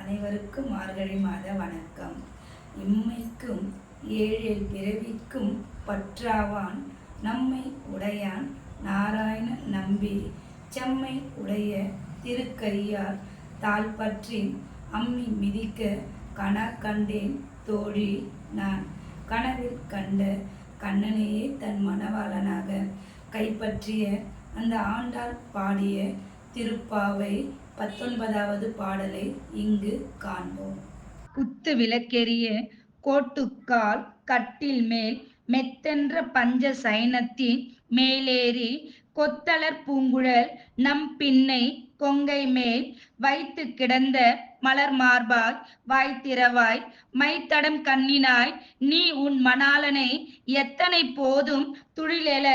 அனைவருக்கும் மார்கழி மாத வணக்கம். இம்மைக்கும் ஏழில் பிறவிக்கும் பற்றாவான் நம்மை உடையான் நாராயண நம்பி. செம்மை உடைய திருக்கையால் தாள் பற்றி அம்மி மிதிக்க கன கண்டேன் தோழி நான். கனவில் கண்ட கண்ணனையே தன் மணவாளனாக கைப்பற்றிய அந்த ஆண்டாள் பாடிய திருப்பாவை பத்தொன்பதாவது பாடலை இங்கு காண்போம். குத்து விளக்கெரிய கோட்டுக்கால் கட்டில் மேல் மெத்தென்ற பஞ்ச சைனத்தின் மேலேறி கொத்தலர் பூங்குழல் நம் பின்னை கொங்கை மேல் வைத்து கிடந்த மலர் மார்பாய் வாய்த்திரவாய் மைத்தடம் கண்ணினாய் நீ உன் மணாளனை எத்தனை போதும் துழிலெல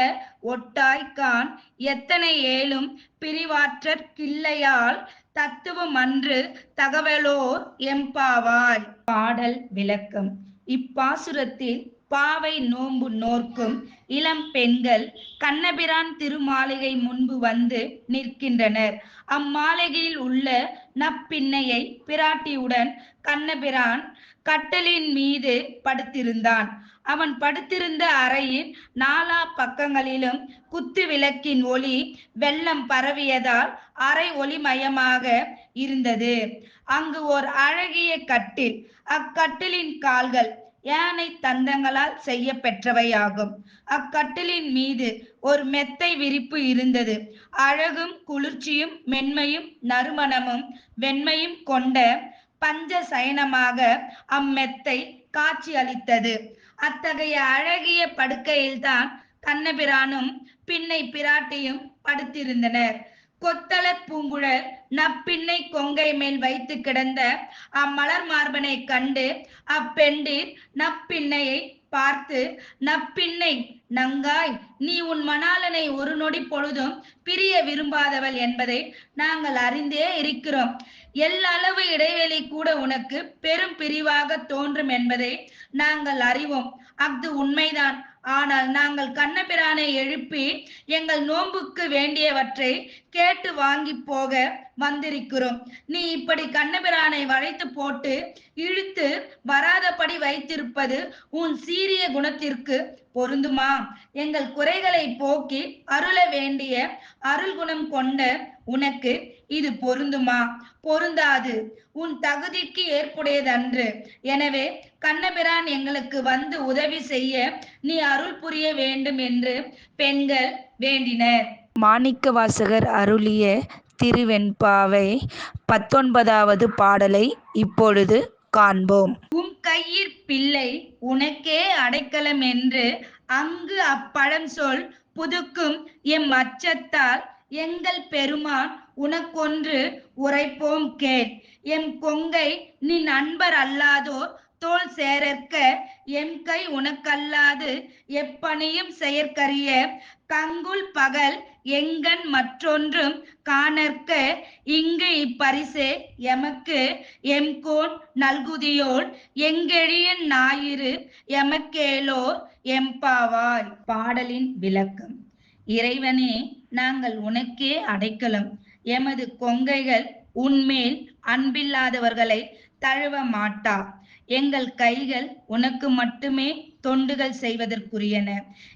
ஒட்டாய்க்கான் எத்தனை ஏழும் பிரிவாற்றற் கிள்ளையால் தத்துவம் அன்று தகவலோர் எம்பாவாய் பாடல் விளக்கம். இப்பாசுரத்தில் பாவை நோன்பு நோர்க்கும் இளம் பெண்கள் கண்ணபிரான் திருமாளிகை முன்பு வந்து நிற்கின்றனர். அம்மாளிகையில் உள்ள நப்பிண்ணையை பிராட்டியுடன் கண்ணபிரான் கட்டலின் மீது படுத்திருந்தான். அவன் படுத்திருந்த அறையின் நாலா பக்கங்களிலும் குத்து விளக்கின் ஒளி வெள்ளம் பரவியதால் அறை ஒளிமயமாக இருந்தது. அங்கு ஓர் அழகிய கட்டில் அக்கட்டிலின் கால்கள் யானை தந்தங்களால் செய்ய பெற்றவையாகும் அக்கட்டிலின் மீது ஒரு மெத்தை விரிப்பு இருந்தது. அழகும் குளிர்ச்சியும் மென்மையும் நறுமணமும் வெண்மையும் கொண்ட பஞ்ச சயனமாக அம்மெத்தை காட்சி அளித்தது. அத்தகைய அழகிய படுக்கையில்தான் கண்ணபிரானும் பின்னை பிராட்டியும் படுத்திருந்தனர். கொத்தள பூங்குழல் நப்பின்னை கொங்கை மேல் வைத்து கிடந்த அம்மலர் மார்பனை கண்டு அப்பெண்டிர் நப்பின்னையை பார்த்து நப்பின்னை நங்காய் நீ உன் மணாலனை ஒரு நொடி பொழுதும் பிரிய விரும்பாதவள் என்பதை நாங்கள் அறிந்தே இருக்கிறோம். எல்லளவு இடைவெளி கூட உனக்கு பெரும் பிரிவாக தோன்றும் என்பதை நாங்கள் அறிவோம். அஃது உண்மைதான். ஆனால் நாங்கள் கண்ணபிரானை எழுப்பி எங்கள் நோன்புக்கு வேண்டியவற்றை கேட்டு வாங்கி போக வந்திருக்கிறோம். நீ இப்படி கண்ணபிரானை வளைத்து போட்டு இழுத்து வராதபடி வைத்திருப்பது உன் சீரிய குணத்திற்கு பொருந்துமா? எங்கள் குறைகளை போக்கி அருள வேண்டிய அருள் குணம் கொண்ட உனக்கு இது பொருந்துமா? பொருந்தாது. உன் தகுதிக்கு ஏற்புடையதன்று. எனவே கண்ணபிரான் எங்களுக்கு வந்து உதவி செய்ய நீ அருள் புரிய வேண்டும் என்று பெண்கள் வேண்டினர். மாணிக்க வாசகர் அருளிய திருவெண்பாவை பத்தொன்பதாவது பாடலை இப்பொழுது காண்போம். உம் கையிற் பிள்ளை உனக்கே அடைக்கலம் என்று அங்கு அப்பழம் சொல் புதுக்கும் எம் அச்சத்தால் எங்கள் பெருமான் உனக்கொன்று உரைப்போம் கேள். எம் கொங்கை நீ நண்பர் அல்லாதோர் தோல் சேரற்க எம் கை உனக்கல்லாது எப்பணியும் செயற்கரிய கங்குல் பகல் எங்கன் மற்றொன்றும் காணற்க இங்கு இப்பரிசே எமக்கு எம்கோன் நல்குதியோன் எங்கெழியன் ஞாயிறு எமக்கேலோ எம்பாவாய். பாடலின் விளக்கம். இறைவனே நாங்கள் உனக்கே அடைக்கலம். எமது கொங்கைகள் உன்மேல் அன்பில்லாதவர்களை தழுவ மாட்டா. எங்கள் கைகள் உனக்கு மட்டுமே தொண்டுகள் செய்வதற்குரியன.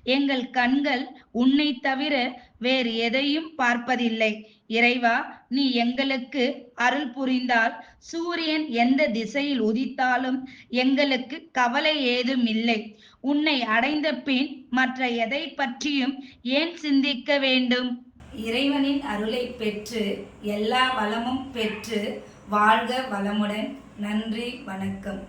எங்கள் கண்கள் உன்னை தவிர வேறு எதையும் பார்ப்பதில்லை. இறைவா நீ எங்களுக்கு அருள் புரிந்தால் சூரியன் எந்த திசையில் உதித்தாலும் எங்களுக்கு கவலை ஏதும் இல்லை. உன்னை அடைந்த பின் மற்ற எதை பற்றியும் ஏன் சிந்திக்க வேண்டும்? இறைவனின் அருளை பெற்று எல்லா வளமும் பெற்று வாழ்க வளமுடன். நன்றி வணக்கம்.